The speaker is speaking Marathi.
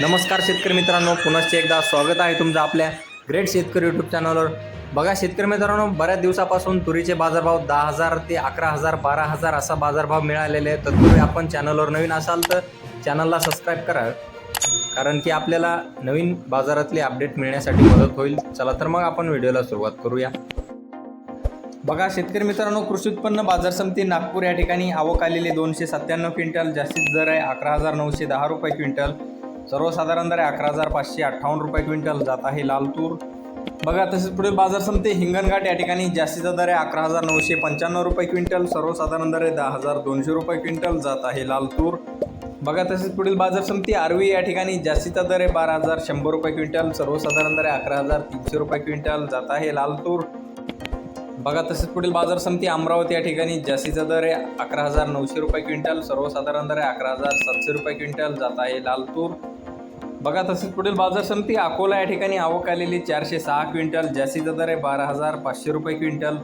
नमस्कार शेतकरी मित्रांनो पुनश्च एकदा स्वागत आहे तुमचं आपल्या ग्रेट शेतकरी यूट्यूब चॅनलवर बघा शेतकरी मित्रांनो बऱ्याच दिवसापासून तुरीचे बाजारभाव दहा हजार ते अकरा हजार बारा हजार असा बाजारभाव मिळालेले आहे तत्पूर्वी आपण चॅनलवर नवीन असाल तर चॅनलला सबस्क्राईब करा. कारण की आपल्याला नवीन बाजारातले अपडेट मिळण्यासाठी मदत होईल. चला तर मग आपण व्हिडिओला सुरुवात करूया. बघा शेतकरी मित्रांनो कृषी उत्पन्न बाजार समिती नागपूर या ठिकाणी आवक आलेली दोनशे सत्त्याण्णव क्विंटल जास्तीत दर आहे अकरा हजार नऊशे दहा रुपये क्विंटल. सर्वसाधारण दर अकरा हजार पाचशे अठ्ठावन्न रुपये क्विंटल जात आहे लाल तूर बघा तसेच पुढील बाजार समिती हिंगणघाट या ठिकाणी जास्तीचा दर आहे अकरा हजार नऊशे पंच्याण्णव रुपये क्विंटल सर्वसाधारण दर आहे दहा हजार दोनशे रुपये क्विंटल जात आहे लाल तूर बघा तसेच पुढील बाजार समिती आरवी या ठिकाणी जास्तीचा दर आहे बारा हजार शंभर रुपये क्विंटल सर्वसाधारण दर आहे अकरा हजार तीनशे रुपये क्विंटल जात आहे लाल तूर बघा तसेच पुढील बाजार समिती अमरावती या ठिकाणी जास्तीचा दर आहे अकरा हजार नऊशे रुपये क्विंटल सर्वसाधारण दर आहे अकरा हजार सातशे रुपये क्विंटल जात आहे लाल तूर बघा तसेच पुढील बाजार समिती अकोला या ठिकाणी आवक आलेली चारशे सहा क्विंटल जास्तीचा दर आहे बारा हजार पाचशे रुपये क्विंटल.